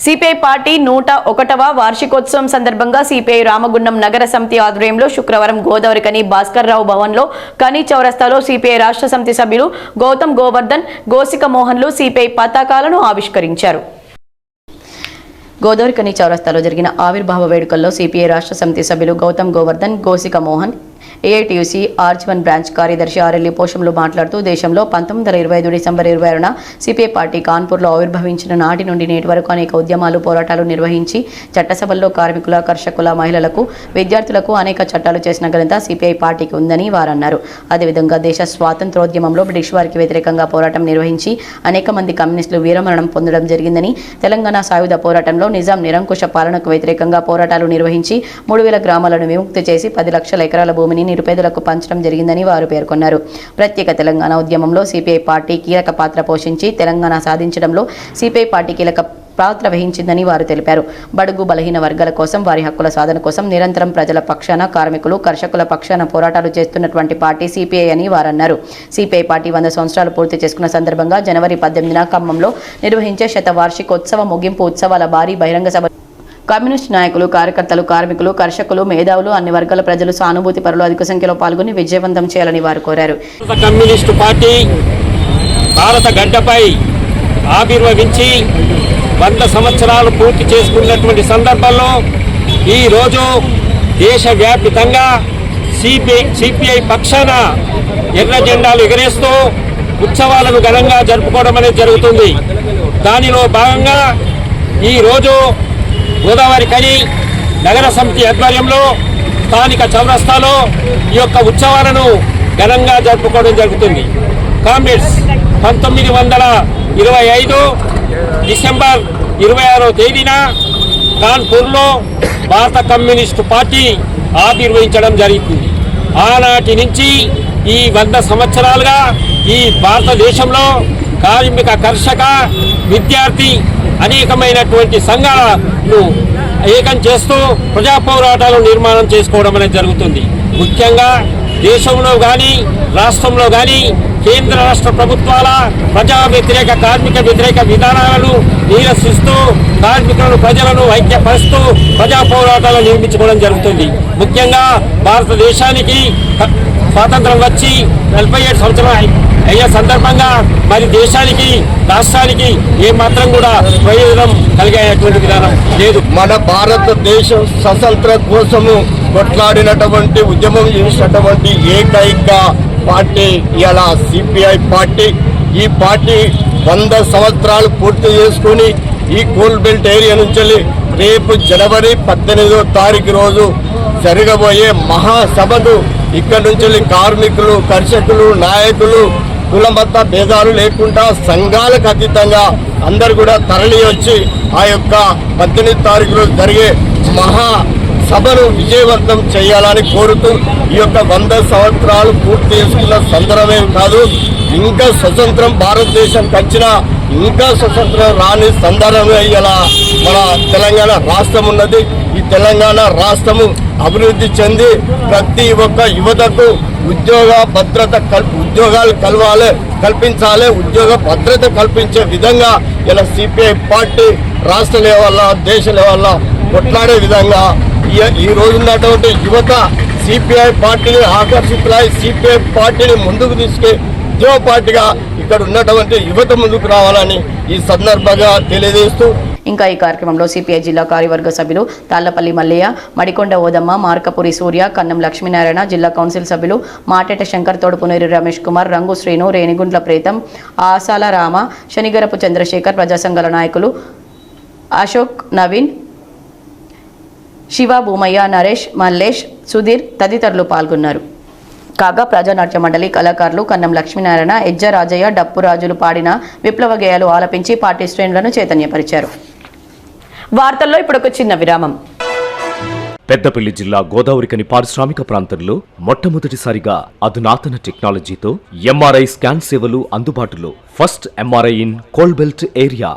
CPI party నూట ఒకటవ వార్షికోత్సవం సందర్భంగా సిపిఐ రామగుండం నగర సమితి ఆధ్వర్యంలో శుక్రవారం గోదావరి కని భాస్కర్ రావు భవన్లో కని చౌరస్తాలో సిపిఐ రాష్ట్ర సమితి సభ్యులు గౌతమ్ గోవర్ధన్ గోసిక మోహన్లు సిపిఐ పతాకాలను ఆవిష్కరించారు. గోదావరి కని చౌరస్తాలో జరిగిన ఆవిర్భావ వేడుకల్లో సిపిఐ రాష్ట్ర సమితి సభ్యులు Gautam Govardhan Gosika Mohan AITUC arch one branch కార్యదర్శి ఆర్ఎల్ఈ పోషంలో మాట్లాడుతూ దేశంలో పంతొమ్మిది వందల ఇరవై ఐదు డిసెంబర్ ఇరవై ఆరున సిపిఐ పార్టీ కాన్పూర్లో ఆవిర్భవించిన నాటి నుండి నేటి వరకు అనేక ఉద్యమాలు పోరాటాలు నిర్వహించి చట్టసభల్లో కార్మికుల కర్షకుల మహిళలకు విద్యార్థులకు అనేక చట్టాలు చేసిన ఘనత సిపిఐ పార్టీకి ఉందని వారన్నారు. అదేవిధంగా దేశ స్వాతంత్రోద్యమంలో బ్రిటిష్ వారికి వ్యతిరేకంగా పోరాటం నిర్వహించి అనేక మంది కమ్యూనిస్టులు వీరమరణం పొందడం జరిగిందని తెలంగాణ సాయుధ పోరాటంలో నిజాం నిరంకుశ పాలనకు వ్యతిరేకంగా పోరాటాలు నిర్వహించి మూడు వేల గ్రామాలను విముక్తి చేసి పది లక్షల ఎకరాల భూమిని నిరుపేదలకు పంచడం జరిగిందని వారు పేర్కొన్నారు. ప్రత్యేక తెలంగాణ ఉద్యమంలో సిపిఐ పార్టీ కీలక పాత్ర పోషించి తెలంగాణ సాధించడంలో సిపిఐ పార్టీ కీలక పాత్ర వహించిందని వారు తెలిపారు. బడుగు బలహీన వర్గాల కోసం వారి హక్కుల సాధన కోసం నిరంతరం ప్రజల పక్షాన కార్మికులు కర్షకుల పక్షాన పోరాటాలు చేస్తున్నటువంటి పార్టీ సిపిఐ అని వారన్నారు. సిపిఐ పార్టీ వంద సంవత్సరాలు పూర్తి చేసుకున్న సందర్భంగా జనవరి పద్దెనిమిదిన ఖమ్మంలో నిర్వహించే శత వార్షికోత్సవ ముగింపు ఉత్సవాల భారీ బహిరంగ సభ కమ్యూనిస్ట్ నాయకులు కార్యకర్తలు కార్మికులు కర్షకులు మేధావులు అన్ని వర్గాల ప్రజలు సానుభూతి పరులు అధిక సంఖ్యలో పాల్గొని విజయవంతం చేయాలని వారు కోరారు. కమ్యూనిస్టు పార్టీ భారత గడ్డపై ఆవిర్భవించి వంద సంవత్సరాలు పూర్తి చేసుకున్నటువంటి సందర్భంలో ఈరోజు దేశవ్యాప్తంగా సిపిఐ సిపిఐ పక్షాన ఎర్ర జెండాలు ఎగరేస్తూ ఉత్సవాలను ఘనంగా జరుపుకోవడం అనేది జరుగుతుంది. దానిలో భాగంగా ఈరోజు గోదావరి కని నగర సమితి ఆధ్వర్యంలో స్థానిక చౌరస్తాలో ఈ యొక్క ఉత్సవాలను ఘనంగా జరుపుకోవడం జరుగుతుంది. కామ్రేడ్స్ పంతొమ్మిది వందల ఇరవై ఐదు డిసెంబర్ ఇరవై ఆరో తేదీన కాన్పూర్లో భారత కమ్యూనిస్టు పార్టీ ఆవిర్వహించడం జరిగింది. ఆనాటి నుంచి ఈ వంద సంవత్సరాలుగా ఈ భారతదేశంలో కార్మిక కర్షక విద్యార్థి అనేకమైనటువంటి సంఘాలను ఏకం చేస్తూ ప్రజా పోరాటాలు నిర్మాణం చేసుకోవడం అనేది జరుగుతుంది. ముఖ్యంగా దేశంలో కానీ రాష్ట్రంలో కానీ కేంద్ర రాష్ట్ర ప్రభుత్వాల ప్రజా వ్యతిరేక కార్మిక వ్యతిరేక విధానాలను నిరసిస్తూ కార్మికులను ప్రజలను ఐక్యపరుస్తూ ప్రజా పోరాటాలు నిర్మించుకోవడం జరుగుతుంది. ముఖ్యంగా భారతదేశానికి స్వాతంత్రం వచ్చి నలభై ఏడు సంవత్సరాలు అయ్యే సందర్భంగా మరి దేశానికి రాష్ట్రానికి ఏ మాత్రం కూడా ప్రయోజనం కలిగేటువంటి విధానం లేదు. మన భారతదేశం స్వతంత్ర కోసము కొట్లాడినటువంటి ఉద్యమం చేసినటువంటి ఏకైక పార్టీ ఇలా సిపిఐ పార్టీ. ఈ పార్టీ వంద సంవత్సరాలు పూర్తి చేసుకుని ఈ కోల్ బెల్ట్ ఏరియా నుంచి రేపు జనవరి పద్దెనిమిదో తారీఖు రోజు జరగబోయే మహాసభకు ఇక్కడ నుంచి కార్మికులు కర్షకులు నాయకులు కులమత్త భేదాలు లేకుండా సంఘాలకు అతీతంగా అందరు కూడా తరలి వచ్చి ఆ యొక్క పద్దెనిమిది తారీఖులో జరిగే మహా సభను విజయవంతం చేయాలని కోరుతూ ఈ యొక్క వంద సంవత్సరాలు పూర్తి చేసుకున్న సందర్భమే కాదు ఇంకా స్వతంత్రం భారతదేశానికి వచ్చిన ఇంకా స్వతంత్రం రాని సందర్భమే ఇలా మన తెలంగాణ రాష్ట్రం ఉన్నది. ఈ తెలంగాణ రాష్ట్రము అభివృద్ధి చెంది ప్రతి ఒక్క యువతకు ఉద్యోగ భద్రత కల్ ఉద్యోగాలు కలవాలి కల్పించాలి ఉద్యోగ భద్రత కల్పించే విధంగా ఇలా సిపిఐ పార్టీ రాష్ట్ర లెవెల్లో దేశ లెవెల్లో కొట్లాడే విధంగా ఈ- ఈ రోజు ఉన్నటువంటి యువత సిపిఐ పార్టీని ఆకర్షితులై సిపిఐ పార్టీని ముందుకు తీసుకు ఉద్యోగ పార్టీగా ఇక్కడ ఉన్నటువంటి యువత ముందుకు రావాలని ఈ సందర్భంగా తెలియజేస్తూ ఇంకా ఈ కార్యక్రమంలో సిపిఐ జిల్లా కార్యవర్గ సభ్యులు తాళ్ళపల్లి మల్లయ్య మడికొండ ఓదమ్మ మార్కపురి సూర్య కన్నం లక్ష్మీనారాయణ జిల్లా కౌన్సిల్ సభ్యులు మాటేట శంకర్ తోడుపునేరి రమేష్ కుమార్ రంగు శ్రీను రేణిగుంట్ల ప్రీతం ఆసాల రామ శనిగరపు చంద్రశేఖర్ ప్రజా సంఘాల నాయకులు అశోక్ నవీన్ శివ భూమయ్య నరేష్ మల్లేష్ సుధీర్ తదితరులు పాల్గొన్నారు. కాగా ప్రజానాట్య మండలి కళాకారులు కన్నం లక్ష్మీనారాయణ ఎజ్జ రాజయ్య డప్పు రాజులు పాడిన విప్లవ గేయాలు ఆలపించి పార్టీ శ్రేణులను చైతన్యపరిచారు. వార్తల్లో ఇప్పుడు ఒక చిన్న విరామం. పెద్దపల్లి జిల్లా గోదావరికని పారిశ్రామిక ప్రాంతంలో మొట్టమొదటిసారిగా అధునాతన టెక్నాలజీతో ఎంఆర్ఐ స్కాన్ సేవలు అందుబాటులో. First MRI in coal belt area.